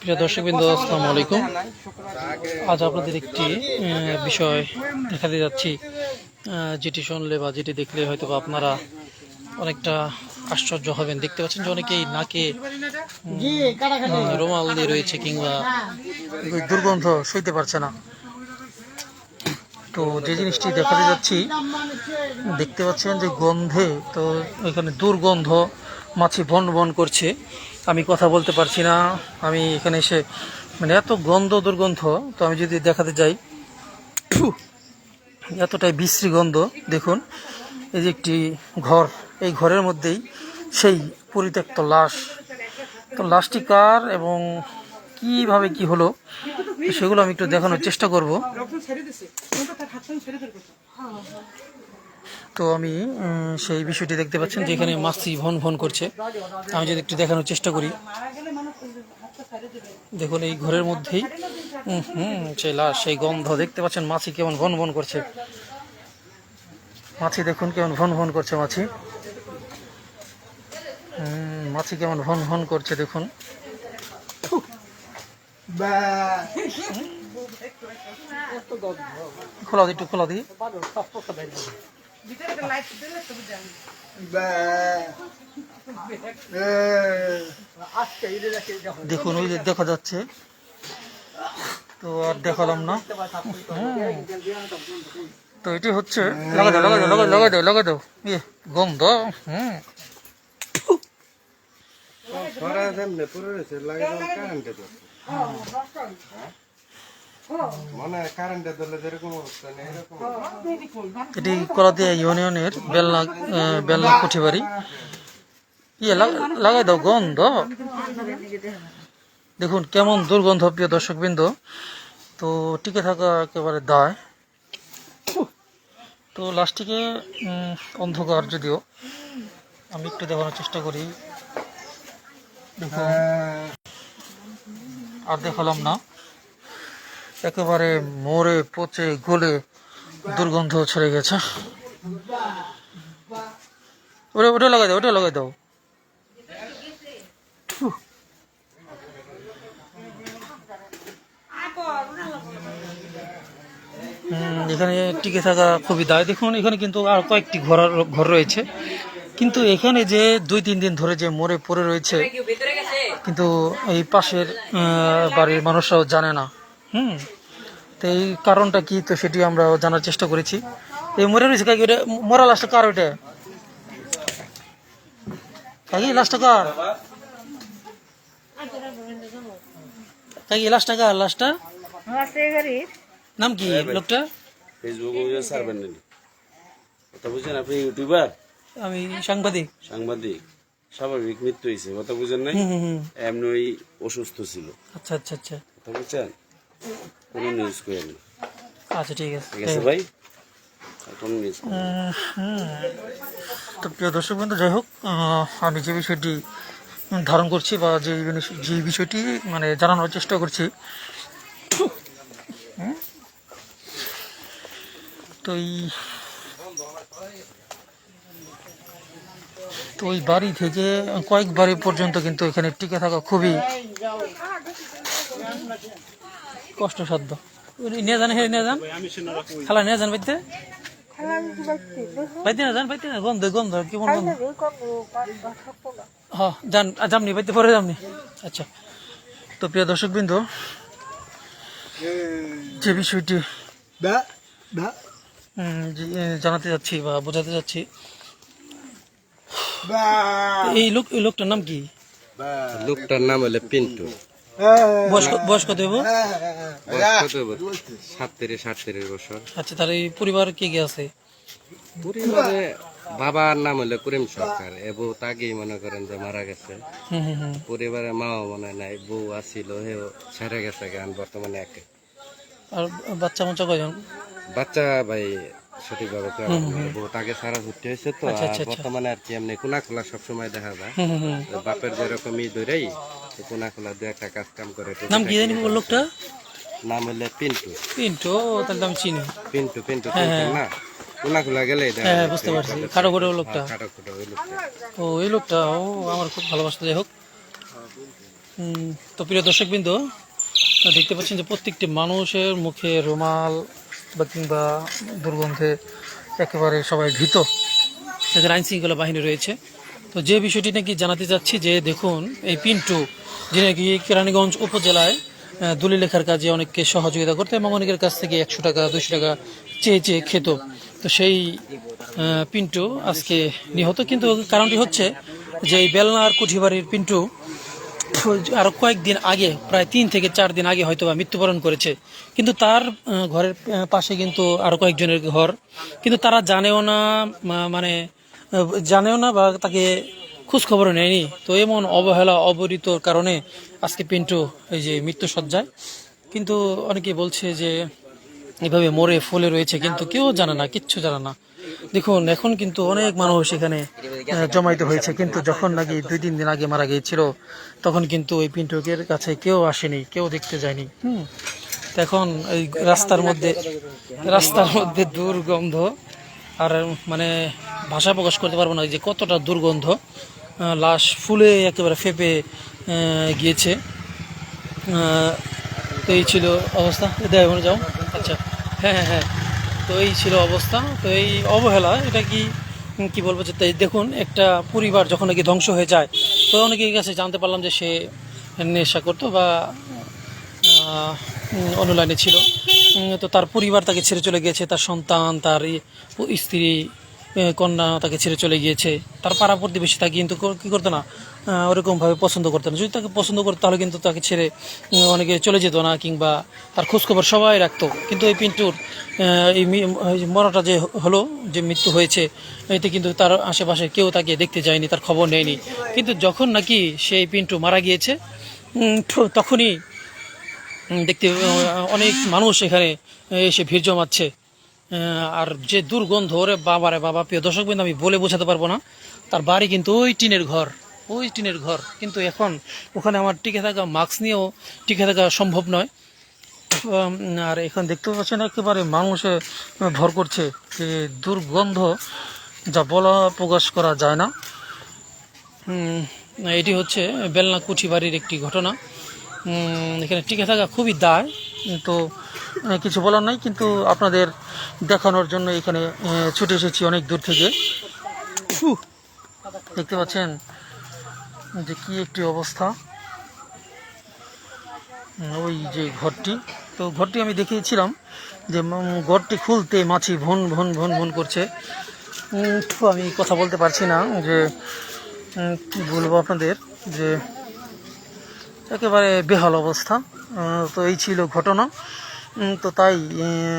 প্রিয় দর্শকবৃন্দ, আসসালামু আলাইকুম। আজ আপনাদের একটি বিষয় দেখাতে যাচ্ছি। যেটি শুনলে বা যেটি দেখলে হয়তো আপনারা অনেকটা আশ্চর্য হবেন। দেখতে পাচ্ছেন যে অনেকেই নাকে রুমাল দিয়ে রয়েছে কিংবা দুর্গন্ধ সইতে পারছে না। তো যে জিনিসটি দেখাতে যাচ্ছি, দেখতে পাচ্ছেন যে গন্ধে তো এখানে দুর্গন্ধ মাছি বন বন করছে। আমি কথা বলতে পারছি না। আমি এখানে এসে মানে এত গন্ধ দুর্গন্ধ তো আমি যদি দেখাতে যাই এতটাই বিশ্রী গন্ধ দেখুন এই যে একটি ঘর এই ঘরের মধ্যেই সেই পরিত্যক্ত লাশ। তো লাশটি কার এবং কীভাবে কি হলো সেগুলো আমি একটু দেখানোর চেষ্টা করব। তো আমি সেই বিষয়টি দেখতে পাচ্ছেন যে এখানে মাছি ভন ভন করছে। আমি যদি একটু দেখানোর চেষ্টা করি। দেখুন, এই ঘরের মধ্যেই হুম, সেই লাশ সেই গন্ধ দেখতে পাচ্ছেন মাছি কেমন ভন ভন করছে। মাছি দেখুন কেমন ভন ভন করছে মাছি। মাছি কেমন ভন ভন করছে, দেখুন। খোলা দি, একটু খোলা দি। দেখুন ওই যে দেখা যাচ্ছে। তো আর দেখালাম না। হুম। তো এটি হচ্ছে লাগা দাও লাগা দাও লাগা দাও লাগা দাও ইয়ে গন্ধ হুম। সরা লাগে কারেন্টে এটি কলাদিয়া ইউনিয়নের বেলনা বেলনা কুঠিবাড়ি। ইয়ে লাগ- লাগাই দাও, গন্ধ। দেখুন, কেমন দুর্গন্ধ, প্রিয় দর্শকবৃন্দ। তো টিকে থাকা একেবারে দায়। তো লাস্টিকে অন্ধকার যদিও, আমি একটু দেখানোর চেষ্টা করি। দেখুন। আর দেখালাম না। একেবারে মরে পচে, গলে দুর্গন্ধ ছড়ে গেছে। ওটা ওটা লাগাই দাও, ওটা লাগাই দাও। এখানে টিকে থাকা খুবই দায়। দেখুন, এখানে কিন্তু আর কয়েকটি ঘর ঘর রয়েছে। কিন্তু এখানে যে দুই, তিন দিন ধরে যে মরে পড়ে রয়েছে, কিন্তু এই পাশের বাড়ির মানুষরাও জানে না। হুম। তো এই কারণটা কি? তো সেটি আমরা জানার চেষ্টা করেছি। এই মরে রয়েছে কাকি ওটা মরা লাশটা কার ওইটা? কাকি লাশটা কার? কাকি লাশটা কার? লাশটা নাম কি লোকটা? ফেসবুকে নাকি? কথা বুঝছেন আপনি ইউটিউবার আমি সাংবাদিক। সাংবাদিক। স্বাভাবিক মৃত্যু হয়েছে কথা বুঝেন নাই? এমনি ওই অসুস্থ ছিল। আচ্ছা আচ্ছা আচ্ছা। কথা বুঝছেন? কোনো নিউজ করেন না আচ্ছা ঠিক আছে। ঠিক আছে ভাই? হুম। তো প্রিয় দর্শক বন্ধু যাই হোক আমি যে বিষয়টি ধারণ করছি বা যে যে বিষয়টি মানে জানানোর চেষ্টা করছি তো এই তো ওই বাড়ি থেকে কয়েক বাড়ি পর্যন্ত কিন্তু এখানে টিকে থাকা খুবই কষ্টসাধ্য। নিয়ে যান হেরে নিয়ে যান। খালা নিয়ে যান বাইতে। বাইতে না যান বাইতে না গন্ধ গন্ধ কেমন গন্ধ? হ্যাঁ যান আ, যামনি বাইতে পরে যামনি। আচ্ছা। তো প্রিয় দর্শকবৃন্দ যে বিষয়টি উম, যে, এ, জানাতে যাচ্ছি বা বোঝাতে যাচ্ছি। এই লোক এই লোকটার নাম কি? লোকটার নাম হলো পিন্টু। বয়স কত হইব বয়স কত হবে? সাত থেকে সাত তিরিশ বছর। আচ্ছা তার এই পরিবার কে কে আছে? পরিবারে বাবার নাম হলো করিম সরকার। এবং তাকেই মনে করেন যে মারা গেছে। হুম হুম হুম। পরিবারে মাও মনে নাই বউ আসিল হেও ছেড়ে গেছে গান বর্তমানে একে। আর বাচ্চা মাচ্চা কয়জন? বাচ্চা ভাই সঠিকভাবে সারা ভর্তি হয়েছে তো আচ্ছা, আচ্ছা, আচ্ছা। বর্তমানে আর কি এমনি কোনা খোলা সবসময় দেখা যায়। বাপের যেরকম ই কোনা খোলা দু একটা কাজ কাম করে নাম কি জানি লোকটা? নাম হলে পিন্টু। পিন্টু ও, তাহলে তো আমি চিনি। পিন্টু পিন্টু না? কোনা খোলা গেলে হ্যাঁ হ্যাঁ, বুঝতে পারছি। খাটো করে লোকটা। খাটো খুটো ওই লোকটা। ও এই লোকটা ও আমার খুব ভালোবাসতে যাই হোক। তো প্রিয় দর্শকবৃন্দ দেখতে পাচ্ছেন যে প্রত্যেকটি মানুষের মুখে রুমাল বা কিংবা দুর্গন্ধে একেবারে সবাই ভীত। তাদের আইন শৃঙ্খলা বাহিনী রয়েছে। তো যে বিষয়টি নাকি জানাতে চাচ্ছি যে, দেখুন, এই পিন্টু যে নাকি কেরানীগঞ্জ উপজেলায় দলিল লেখার কাজে অনেককে সহযোগিতা করতো এবং অনেকের কাছ থেকে একশো টাকা দুশো টাকা চেয়ে চেয়ে খেত। তো সেই পিন্টু আজকে নিহত। কিন্তু কারণটি হচ্ছে যে, এই বেলনার কুঠিবাড়ির পিন্টু আরও কয়েকদিন আগে, প্রায় তিন থেকে চার দিন আগে হয়তো মৃত্যুবরণ করেছে। কিন্তু তার ঘরের পাশে কিন্তু আরও কয়েকজনের ঘর। কিন্তু তারা জানেও না মানে জানেও না বা তাকে খোঁজ খবর নেয়নি। তো এমন অবহেলা অবরিতর কারণে আজকে পিন্টু এই যে মৃত্যু সজ্জায় কিন্তু অনেকে বলছে যে, এভাবে মরে ফুলে রয়েছে, কিন্তু কেউ জানে না, কিচ্ছু জানে না। দেখুন, এখন কিন্তু অনেক মানুষ এখানে জমায়েত হয়েছে। কিন্তু যখন নাকি দুই, তিন দিন আগে মারা গিয়েছিল, তখন কিন্তু ওই পিন্টুকের কাছে কেউ আসেনি, কেউ দেখতে যায়নি। হুম? এখন এই রাস্তার মধ্যে রাস্তার মধ্যে দুর্গন্ধ, আর মানে ভাষা প্রকাশ করতে পারব না যে কতটা দুর্গন্ধ লাশ ফুলে একেবারে ফেপে গিয়েছে। তো এই ছিল অবস্থা। দেয় যাও। আচ্ছা। হ্যাঁ হ্যাঁ হ্যাঁ। তো এই ছিল অবস্থা। তো এই অবহেলা, এটা কি কি বলব যে দেখুন, একটা পরিবার যখন নাকি ধ্বংস হয়ে যায়, তো অনেকের কাছে জানতে পারলাম যে সে নেশা করতো বা অনলাইনে ছিল। তো তার পরিবার তাকে ছেড়ে চলে গেছে, তার সন্তান, তার স্ত্রী কন্যা তাকে ছেড়ে চলে গিয়েছে। তার পাড়া প্রতিবেশী তাকে কিন্তু কো- করতো না ওরকমভাবে পছন্দ করতো না। যদি তাকে পছন্দ করতো, তাহলে কিন্তু তাকে ছেড়ে অনেকে চলে যেত না, কিংবা তার খোঁজখবর সবাই রাখতো। কিন্তু এই পিন্টুর এই মরাটা যে হলো, যে মৃত্যু হয়েছে, এতে কিন্তু তার আশেপাশে কেউ তাকে দেখতে যায়নি, তার খবর নেয়নি। কিন্তু যখন নাকি সেই পিন্টু মারা গিয়েছে তখনই দেখতে অনেক মানুষ এখানে এসে ভিড় জমাচ্ছে। আর যে দুর্গন্ধ, ওরে বাবারে বাবা, প্রিয় দর্শক বিন্দু, আমি বলে বোঝাতে পারব না। তার বাড়ি কিন্তু ওই টিনের ঘর, ওই টিনের ঘর। কিন্তু এখন ওখানে আমার টিকে থাকা মাস্ক নিয়েও টিকে থাকা সম্ভব নয়। আর এখন দেখতে পাচ্ছেন একেবারে মানুষে ভর করছে যে দুর্গন্ধ, যা বলা প্রকাশ করা যায় না। এটি হচ্ছে বেলনা কুঠি বাড়ির একটি ঘটনা। এখানে টিকে থাকা খুবই দায়, তো কিছু বলার নাই, কিন্তু আপনাদের দেখানোর জন্য এখানে ছুটে এসেছি অনেক দূর থেকে। দেখতে পাচ্ছেন? যে কি একটি অবস্থা। ওই যে ঘরটি। তো ঘরটি আমি দেখিয়েছিলাম যে ঘরটি খুলতে মাছি ভন ভন ভন ভন করছে। আমি কথা বলতে পারছি না যে বলব আপনাদের যে একেবারে বেহাল অবস্থা। তো এই ছিল ঘটনা। তো তাই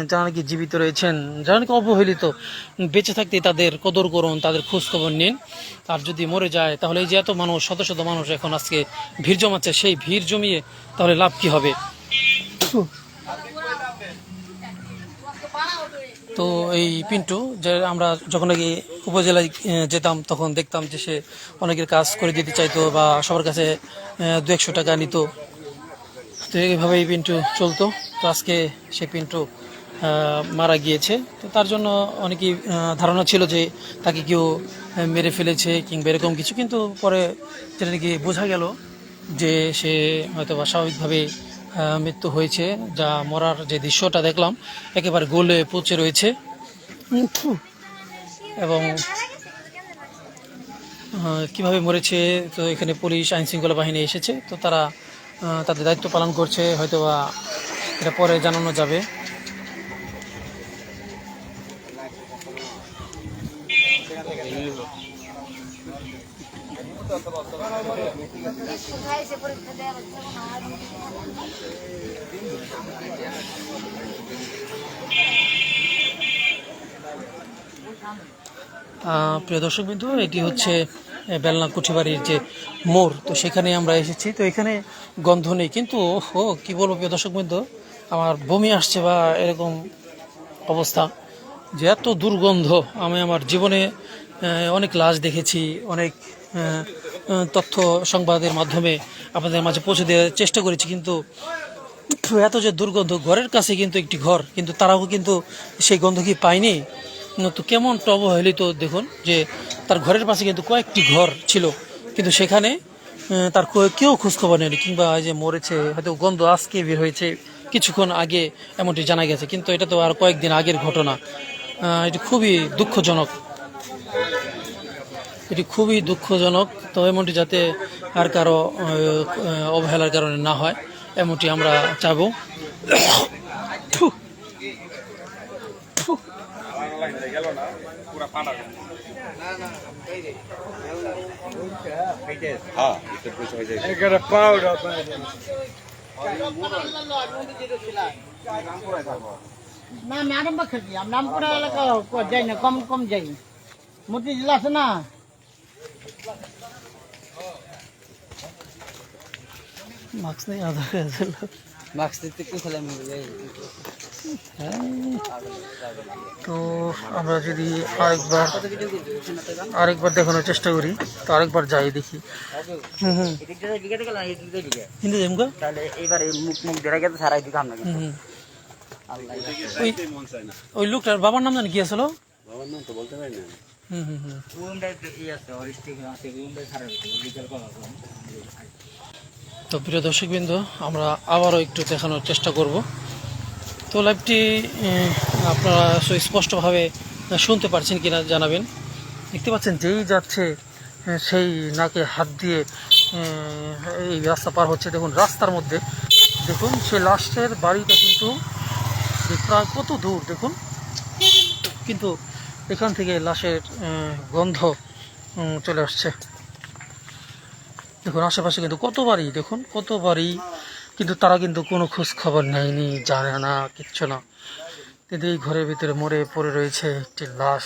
যারা নাকি জীবিত রয়েছেন, যারা নাকি অবহেলিত, বেঁচে থাকতে তাদের কদর করুন, তাদের খোঁজখবর নিন। আর যদি মরে যায়, তাহলে এই যে এত মানুষ, শত শত মানুষ এখন আজকে ভিড় জমাচ্ছে, সেই ভিড় জমিয়ে তাহলে লাভ কি হবে? তো এই পিন্টু যে আমরা যখন নাকি উপজেলায় যেতাম তখন দেখতাম যে সে অনেকের কাজ করে দিতে চাইতো বা সবার কাছে দু একশো টাকা নিত। তো এইভাবেই পিন্টু চলতো। তো আজকে সে পিন্টু মারা গিয়েছে। তো তার জন্য অনেকেই ধারণা ছিল যে তাকে কেউ মেরে ফেলেছে কিংবা এরকম কিছু। কিন্তু পরে যেটা নাকি বোঝা গেল যে সে হয়তো বা স্বাভাবিকভাবে আহ, মৃত্যু হয়েছে, যা মরার যে দৃশ্যটা দেখলাম, একেবারে গোলে পচে রয়েছে। এবং কীভাবে মরেছে, তো এখানে পুলিশ আইন শৃঙ্খলা বাহিনী এসেছে, তো তারা তাদের দায়িত্ব পালন করছে হয়তো বা এটা পরে জানানো যাবে। প্রিয় দর্শক বিন্দু, এটি হচ্ছে বেলনা কুঠিবাড়ির যে মোড়, তো সেখানে আমরা এসেছি। তো এখানে গন্ধ নেই, কিন্তু ও কি বলব প্রিয় দর্শক বিন্দু, আমার বমি আসছে বা এরকম অবস্থা যে এত দুর্গন্ধ। আমি আমার জীবনে অনেক লাশ দেখেছি, অনেক তথ্য সংবাদের মাধ্যমে আপনাদের মাঝে পৌঁছে দেওয়ার চেষ্টা করেছি, কিন্তু এত যে দুর্গন্ধ, ঘরের কাছে কিন্তু একটি ঘর, কিন্তু তারাও কিন্তু সেই গন্ধ কি পায়নি? উম, তো কেমন অবহেলিত দেখুন যে তার ঘরের পাশে কিন্তু কয়েকটি ঘর ছিল। কিন্তু সেখানে তার কেউ খোঁজ খবর নেয়নি কিংবা যে মরেছে হয়তো গন্ধ আজকে বের হয়েছে কিছুক্ষণ আগে এমনটি জানা গেছে। কিন্তু এটা তো আর কয়েকদিন আগের ঘটনা। এটি খুবই দুঃখজনক। এটি খুবই দুঃখজনক। তো এমনটি যাতে আর কারও অবহেলার কারণে না হয় এমনটি আমরা চাবো না আমি আরামবাগ খেলছি। আমি রামপুরা এলাকা যাই না কম কম যাই মতি জেলা আছে না? মাস্ক নেই কার্ড মাস্ক দিতে কি খেলে তো আমরা যদি আরেকবার আরেকবার দেখানোর চেষ্টা করি তো আরেকবার যাই দেখি। ওই ওই লোকটার বাবার নাম জানি কি আসলো হুম হুম হুম। তো প্রিয় দর্শকবৃন্দ আমরা আবারও একটু দেখানোর চেষ্টা করব। তো লাইভটি আপনারা সুস্পষ্টভাবে শুনতে পারছেন কিনা জানাবেন। দেখতে পাচ্ছেন, যেই যাচ্ছে সেই নাকে হাত দিয়ে এই রাস্তা পার হচ্ছে। দেখুন, রাস্তার মধ্যে, দেখুন, সে লাস্টের বাড়িটা কিন্তু প্রায় কত দূর, দেখুন। কিন্তু এখান থেকে লাশের গন্ধ চলে আসছে। দেখুন, আশেপাশে কিন্তু কত বাড়ি দেখুন কত বাড়ি কিন্তু তারা কিন্তু কোনো খোঁজ খবর নেয়নি, জানে না, কিচ্ছু না কিন্তু এই ঘরের ভিতরে মরে পড়ে রয়েছে একটি লাশ।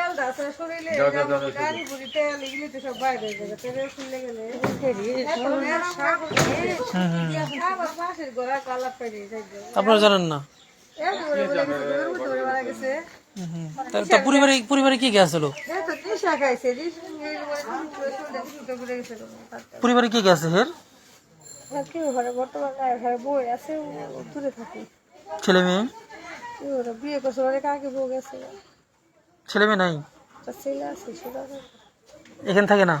হুম। তা- তা পরিবারে পরিবারে কি গেছিল পরিবারে কি গেছে হের আর কি ঘরে বর্তমানে ঘরে বই আছে দূরে থাকে ছেলে মেয়ে? বিয়ে করছে আগে বউ গেছে। ছেলে মেয়ে নাই? এখানে থাকে না?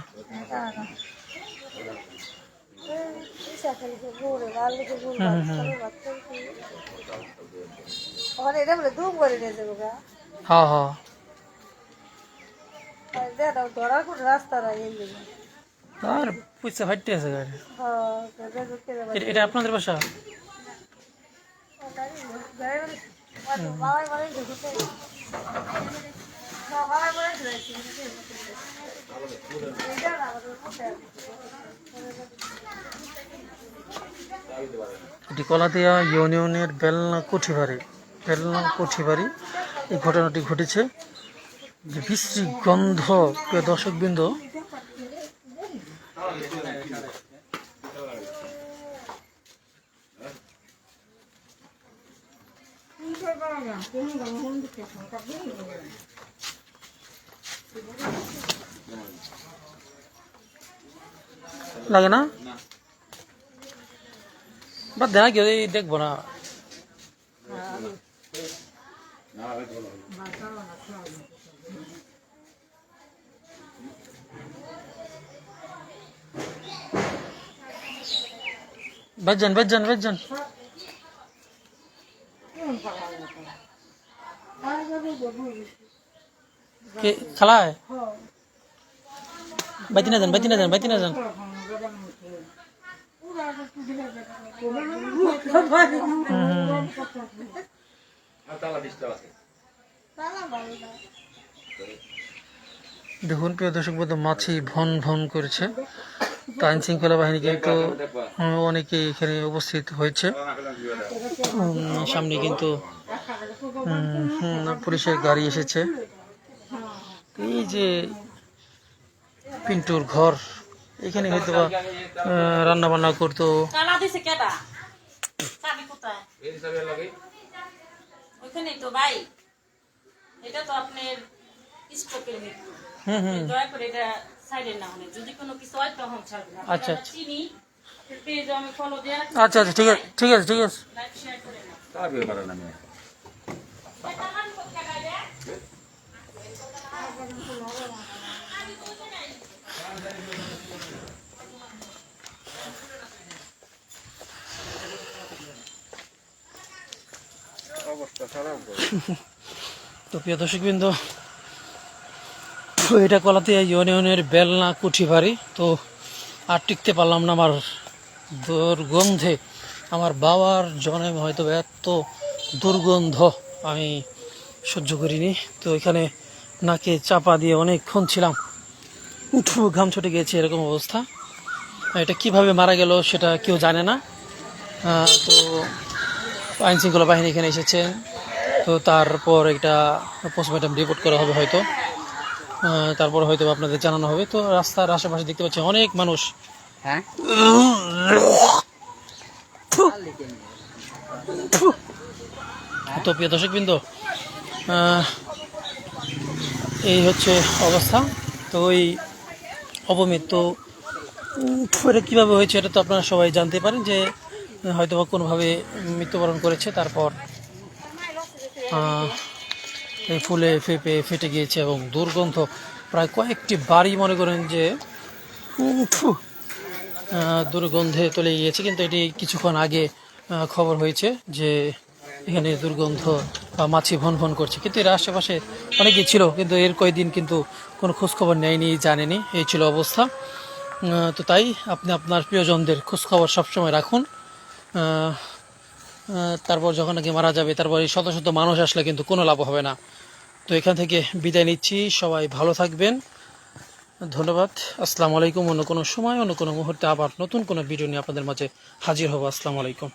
আর পয়সা ফাইটতে আছে গাড়ি এটা- আপনাদের বাসা? মালাই এটি কলাদিয়া ইউনিয়নের বেলনা কুঠিবাড়ি বেলনা কুঠিবাড়ি এই ঘটনাটি ঘটেছে যে বিশ্রী গন্ধ, প্রিয় দর্শকবৃন্দ। লাগে না বাদ দেনা কেউ দেখব না বেজন বেজন বেজন কে খালায়? বাইতি না যান বাইতি না যান বাইতি না যান। দেখুন প্রিয় দর্শক বন্ধু মাছি ভন ভন করেছে। তো আইন শৃঙ্খলা বাহিনী কিন্তু উম, অনেকেই এখানে উপস্থিত হয়েছে। সামনে কিন্তু পুলিশের গাড়ি এসেছে। এই যে পিন্টুর ঘর এখানে হয়তো বা রান্না বান্না করতো তো ভাই। এটা তো আপনার স্টকের মৃত্যু। হুম হুম। দয়া করে এটা সাইডে না। হলে যদি কোনো কিছু হয় তখন ছাড়বেন আচ্ছা, আচ্ছা আচ্ছা। চিনি পেজ আমি ফলো দিয়ে আচ্ছা আচ্ছা ঠিক আছে ঠিক আছে ঠিক আছে। লাইক শেয়ার করে নাও। তো প্রিয় দর্শকবৃন্দ, তো এটা কলাতে ইউনিয়নের বেলনা কুঠি বাড়ি। তো আর টিকতে পারলাম না আমার দুর্গন্ধে। আমার বাবার জনে হয়তো এত দুর্গন্ধ আমি সহ্য করিনি। তো এখানে নাকে চাপা দিয়ে অনেকক্ষণ ছিলাম। উঠু ঘাম ছুটে গিয়েছে এরকম অবস্থা। এটা কীভাবে মারা গেল সেটা কেউ জানে না। তো আইন শৃঙ্খলা বাহিনী এখানে এসেছেন তো তারপর একটা পোস্টমর্টম রিপোর্ট করা হবে হয়তো। তারপর হয়তো আপনাদের জানানো হবে। তো রাস্তার আশেপাশে দেখতে পাচ্ছি অনেক মানুষ। হ্যাঁ? তো প্রিয় দর্শকবৃন্দ আহ, এই হচ্ছে অবস্থা। তো ওই অপমৃত্যু উম, এটা কীভাবে হয়েছে এটা তো আপনারা সবাই জানতে পারেন যে হয়তো বা কোনোভাবে মৃত্যুবরণ করেছে তারপর এই ফুলে ফেপে ফেটে গিয়েছে এবং দুর্গন্ধ প্রায় কয়েকটি বাড়ি মনে করেন যে দুর্গন্ধে চলে গিয়েছে। কিন্তু এটি কিছুক্ষণ আগে খবর হয়েছে যে এখানে দুর্গন্ধ বা মাছি ভন ভন করছে। কিন্তু এর আশেপাশে অনেকেই ছিল, কিন্তু এর কয়েকদিন কিন্তু কোনো খোঁজখবর নেয়নি, জানেনি। এই ছিল অবস্থা। তো তাই আপনি আপনার প্রিয়জনদের খোঁজখবর সবসময় রাখুন। তারপর যখন নাকি মারা যাবে, তারপর এই শত শত মানুষ আসলে কিন্তু কোনো লাভ হবে না। তো এখান থেকে বিদায় নিচ্ছি। সবাই ভালো থাকবেন। ধন্যবাদ। আসসালামু আলাইকুম। অন্য কোনো সময়, অন্য কোনো মুহূর্তে আবার নতুন কোনো ভিডিও নিয়ে আপনাদের মাঝে হাজির হব। আসসালামু আলাইকুম।